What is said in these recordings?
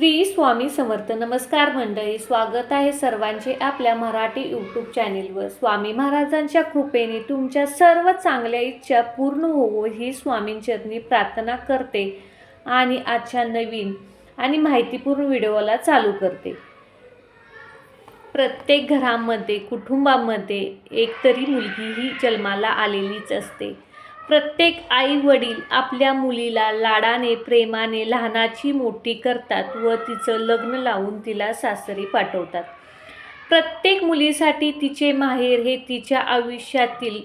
श्री स्वामी समर्थ नमस्कार मंडळी स्वागत आहे सर्वांचे आपल्या मराठी यूट्यूब चॅनेलवर स्वामी महाराजांच्या कृपेने तुमच्या सर्व चांगल्या इच्छा पूर्ण होवो ही स्वामींचरणी प्रार्थना करते आणि आजच्या नवीन आणि माहितीपूर्ण व्हिडिओला चालू करते. प्रत्येक घरामध्ये कुटुंबामध्ये एकतरी मुलगी ही जन्माला आलेलीच असते. प्रत्येक आई वडील आपल्या मुलीला लाडाने प्रेमाने लहानाची मोठी करतात व तिचं लग्न लावून तिला सासरी पाठवतात. प्रत्येक मुलीसाठी तिचे माहेर हे तिच्या आयुष्यातील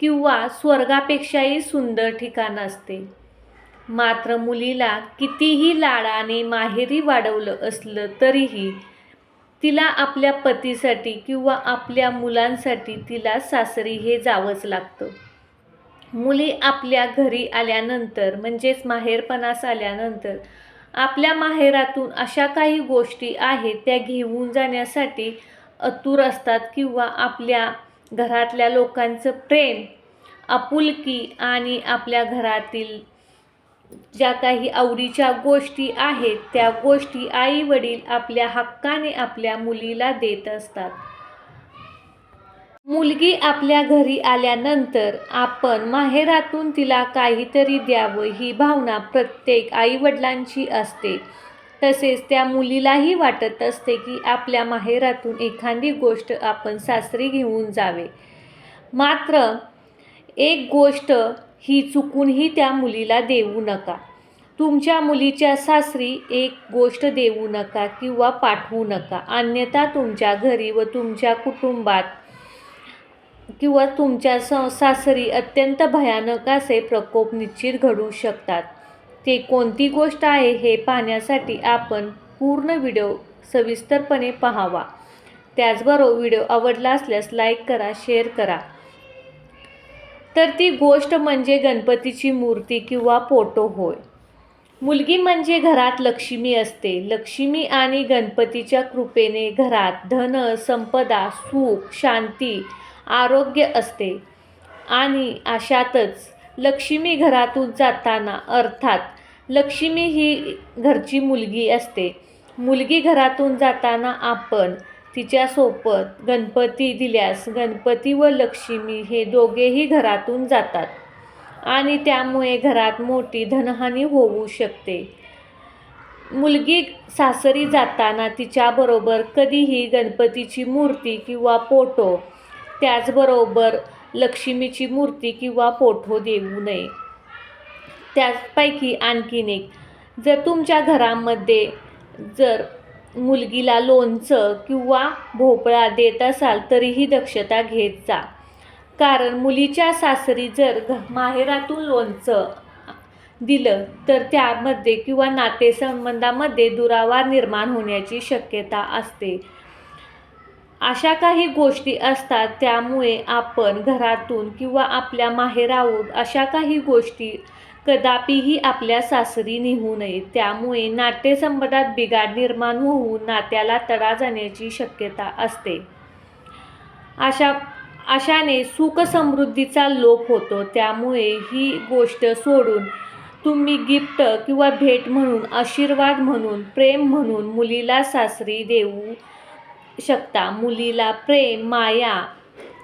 किंवा स्वर्गापेक्षाही सुंदर ठिकाण असते. मात्र मुलीला कितीही लाडाने माहेरी वाढवलं असलं तरीही तिला आपल्या पतीसाठी किंवा आपल्या मुलांसाठी तिला सासरी हे जावंच लागतं. मुली आपल्या घरी आल्यानंतर म्हणजेच माहेरपणास आल्यानंतर आपल्या माहेरातून अशा काही गोष्टी आहेत त्या घेऊन जाण्यासाठी अतुर असतात किंवा आपल्या घरातल्या लोकांचं प्रेम आपुलकी आणि आपल्या घरातील ज्या काही आवडीच्या गोष्टी आहेत त्या गोष्टी आई वडील आपल्या हक्काने आपल्या मुलीला देत असतात. मुलगी आपल्या घरी आल्यानंतर आपण माहेरातून तिला काहीतरी द्यावं ही भावना प्रत्येक आईवडिलांची असते. तसेच त्या मुलीलाही वाटत असते की आपल्या माहेरातून एखादी गोष्ट आपण सासरी घेऊन जावे. मात्र एक गोष्ट ही चुकूनही त्या मुलीला देऊ नका. तुमच्या मुलीच्या सासरी एक गोष्ट देऊ नका किंवा पाठवू नका. अन्यथा तुमच्या घरी व तुमच्या कुटुंबात किंवा तुमच्या स सासरी अत्यंत भयानक असे प्रकोप निश्चित घडू शकतात. ते कोणती गोष्ट आहे हे पाहण्यासाठी आपण पूर्ण व्हिडिओ सविस्तरपणे पाहावा. त्याचबरोबर व्हिडिओ आवडला असल्यास लाईक करा शेअर करा. तर ती गोष्ट म्हणजे गणपतीची मूर्ती किंवा फोटो होय. मुलगी म्हणजे घरात लक्ष्मी असते. लक्ष्मी आणि गणपतीच्या कृपेने घरात धन संपदा सुख शांती आरोग्य असते. आणि अशातच लक्ष्मी घरातून जाताना अर्थात लक्ष्मी ही घरची मुलगी असते. मुलगी घरातून जाताना आपण तिच्यासोबत गणपती दिल्यास गणपती व लक्ष्मी हे दोघेही घरातून जातात. आणि त्यामुळे घरात मोठी धनहानी होऊ शकते. मुलगी सासरी जाताना तिच्याबरोबर कधीही गणपतीची मूर्ती किंवा फोटो त्याचबरोबर लक्ष्मीची मूर्ती किंवा फोटो देऊ नये. त्याचपैकी आणखीन एक जर तुमच्या घरामध्ये जर मुलगीला लोणचं किंवा भोपळा देत असाल तरीही दक्षता घेत जा. कारण मुलीच्या सासरी जर घ माहेरातून लोणचं दिलं तर त्यामध्ये किंवा नातेसंबंधामध्ये दुरावा निर्माण होण्याची शक्यता असते. अशा काही गोष्टी असतात त्यामुळे आपण घरातून किंवा आपल्या माहेराहून अशा काही गोष्टी कदापिही आपल्या सासरी निघू नये. त्यामुळे नाट्यसंबंधात बिघाड निर्माण होऊन नात्याला तडा जाण्याची शक्यता असते. अशा अशाने सुखसमृद्धीचा लोप होतो. त्यामुळे ही गोष्ट सोडून तुम्ही गिफ्ट किंवा भेट म्हणून आशीर्वाद म्हणून प्रेम म्हणून मुलीला सासरी देऊ शकता. मुलीला प्रेम माया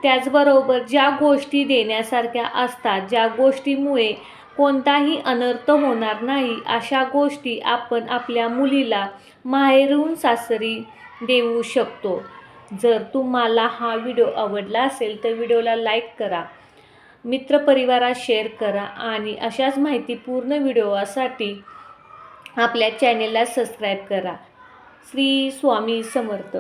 त्याचबरोबर ज्या गोष्टी देण्यासारख्या असतात ज्या गोष्टीमुळे कोणताही अनर्थ होणार नाही अशा गोष्टी आपण आपल्या मुलीला माहेरून सासरी देऊ शकतो. जर तुम्हाला हा व्हिडिओ आवडला असेल तर व्हिडिओला लाईक करा. मित्रपरिवारात शेअर करा आणि अशाच माहितीपूर्ण व्हिडिओसाठी आपल्या चॅनेलला सबस्क्राईब करा. श्री स्वामी समर्थ.